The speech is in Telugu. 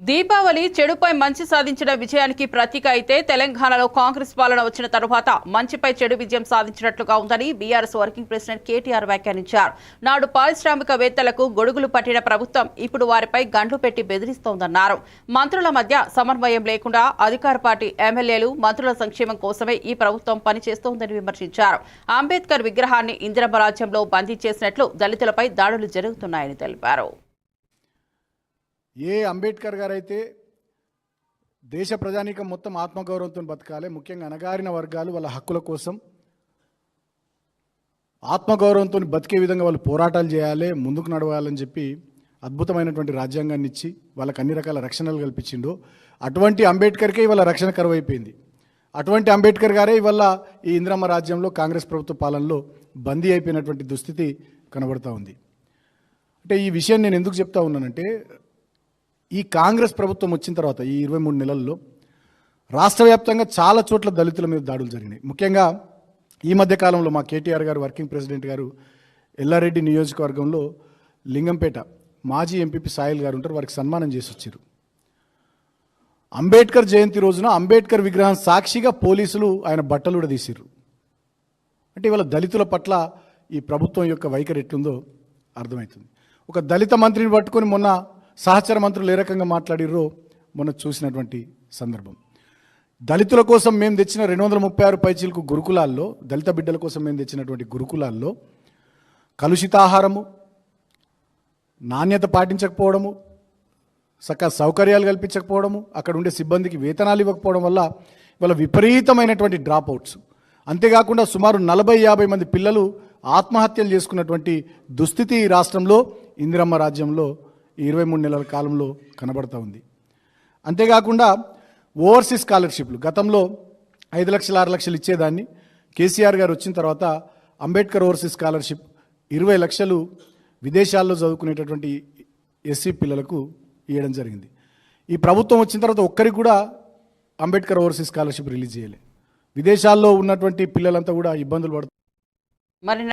దీపావళి చెడుపై మంచి సాధించిన విజయానికి ప్రతీక అయితే తెలంగాణలో కాంగ్రెస్ పాలన వచ్చిన తరువాత మంచిపై చెడు విజయం సాధించినట్లుగా ఉందని బీఆర్ఎస్ వర్కింగ్ ప్రెసిడెంట్ కేటీఆర్ వ్యాఖ్యానించారు. నాడు పారిశ్రామికవేత్తలకు గొడుగులు పట్టిన ప్రభుత్వం ఇప్పుడు వారిపై గండ్లు పెట్టి బెదిరిస్తోందన్నారు. మంత్రుల మధ్య సమన్వయం లేకుండా అధికార పార్టీ ఎమ్మెల్యేలు మంత్రుల సంక్షేమం కోసమే ఈ ప్రభుత్వం పనిచేస్తోందని విమర్శించారు. అంబేద్కర్ విగ్రహాన్ని ఇందిరమ్మ రాజ్యంలో బందీ చేసినట్లు దళితులపై దాడులు జరుగుతున్నాయని తెలిపారు. ఏ అంబేద్కర్ గారు అయితే దేశ ప్రజానీకం మొత్తం ఆత్మగౌరవంతో బతకాలి ముఖ్యంగా అణగారిన వర్గాలు వాళ్ళ హక్కుల కోసం ఆత్మగౌరవంతో బతికే విధంగా వాళ్ళు పోరాటాలు చేయాలి ముందుకు నడవాలని చెప్పి అద్భుతమైనటువంటి రాజ్యాంగాన్ని ఇచ్చి వాళ్ళకి అన్ని రకాల రక్షణలు కల్పించిండు. అటువంటి అంబేద్కర్కే ఇవాళ రక్షణ కరువు అయిపోయింది అటువంటి అంబేద్కర్ గారే ఇవాళ ఈ ఇందిరమ్మ రాజ్యంలో కాంగ్రెస్ ప్రభుత్వ పాలనలో బందీ అయిపోయినటువంటి దుస్థితి కనబడతా ఉంది. అంటే ఈ విషయం నేను ఎందుకు చెప్తా ఉన్నానంటే ఈ కాంగ్రెస్ ప్రభుత్వం వచ్చిన తర్వాత ఈ ఇరవై మూడు నెలల్లో రాష్ట్ర వ్యాప్తంగా చాలా చోట్ల దళితుల మీద దాడులు జరిగినాయి. ముఖ్యంగా ఈ మధ్య కాలంలో మా కేటీఆర్ గారు వర్కింగ్ ప్రెసిడెంట్ గారు ఎల్లారెడ్డి నియోజకవర్గంలో లింగంపేట మాజీ ఎంపీపీ సాయిల్ గారు ఉంటారు వారికి సన్మానం చేసి వచ్చారు. అంబేద్కర్ జయంతి రోజున అంబేద్కర్ విగ్రహం సాక్షిగా పోలీసులు ఆయన బట్టలు కూడా తీసిర్రు. అంటే ఇవాళ దళితుల పట్ల ఈ ప్రభుత్వం యొక్క వైఖరి ఎట్లుందో అర్థమవుతుంది. ఒక దళిత మంత్రిని పట్టుకొని మొన్న సహచర మంత్రులు ఏ రకంగా మాట్లాడిర్రో మొన్న చూసినటువంటి సందర్భం. దళితుల కోసం మేము తెచ్చిన రెండు వందల ముప్పై ఆరు పైచీలకు గురుకులాల్లో దళిత బిడ్డల కోసం మేము తెచ్చినటువంటి గురుకులాల్లో కలుషితాహారము నాణ్యత పాటించకపోవడము సక సౌకర్యాలు కల్పించకపోవడము అక్కడ ఉండే సిబ్బందికి వేతనాలు ఇవ్వకపోవడం వల్ల ఇవాళ విపరీతమైనటువంటి డ్రాప్ అవుట్స్ అంతేకాకుండా సుమారు నలభై యాభై మంది పిల్లలు ఆత్మహత్యలు చేసుకున్నటువంటి దుస్థితి ఈ రాష్ట్రంలో ఇందిరమ్మ రాజ్యంలో ఈ ఇరవై మూడు నెలల కాలంలో కనబడతా ఉంది. అంతేకాకుండా ఓవర్సీస్ స్కాలర్షిప్లు గతంలో ఐదు లక్షలు ఆరు లక్షలు ఇచ్చేదాన్ని. కేసీఆర్ గారు వచ్చిన తర్వాత అంబేద్కర్ ఓవర్సీస్ స్కాలర్షిప్ ఇరవై లక్షలు విదేశాల్లో చదువుకునేటటువంటి ఎస్సీ పిల్లలకు ఇవ్వడం జరిగింది. ఈ ప్రభుత్వం వచ్చిన తర్వాత ఒక్కరికి కూడా అంబేద్కర్ ఓవర్సీస్ స్కాలర్షిప్ రిలీజ్ చేయలే. విదేశాల్లో ఉన్నటువంటి పిల్లలంతా కూడా ఇబ్బందులు పడుతున్నారు మరి